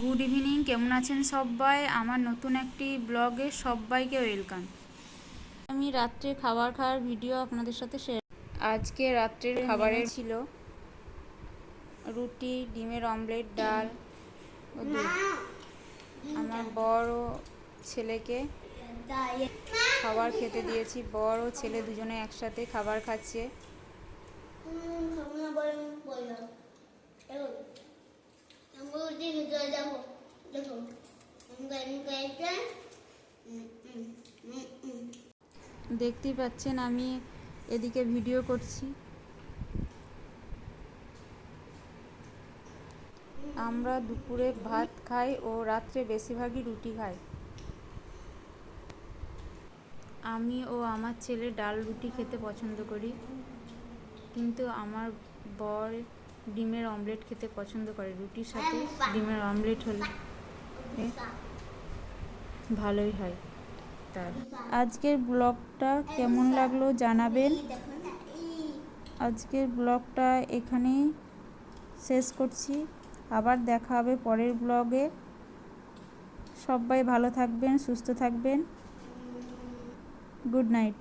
Good evening কেমন আছেন সবাই? আমার নতুন একটি ব্লগে সবাইকে ওয়েলকাম আমি রাত্রে খাবার খাওয়ার ভিডিও আপনাদের সাথে শেয়ার আজকে রাত্রের খাবারের ছিল রুটি ডিমের অমলেট ডাল আমার বড় ছেলেকে খাবার খেতে দিয়েছি। বড় ছেলে দুজনে একসাথে খাবার খাচ্ছে। দেখতেই পাচ্ছেন, আমি এদিকে ভিডিও করছি। আমরা দুপুরে ভাত খাই ও রাত্রে বেশিরভাগই রুটি খাই। আমি ও আমার ছেলে ডাল রুটি খেতে পছন্দ করি, কিন্তু আমার বর ডিমের অমলেট খেতে পছন্দ করে। রুটির সাথে ডিমের অমলেট হলে ভালোই হয়। তার। আজকের ব্লগটা কেমন লাগল জানাবেন। আজকের ব্লগটা এখানেই শেষ করছি। আবার দেখা হবে পরের ব্লগে। সবাই ভালো থাকবেন, সুস্থ থাকবেন। Good night.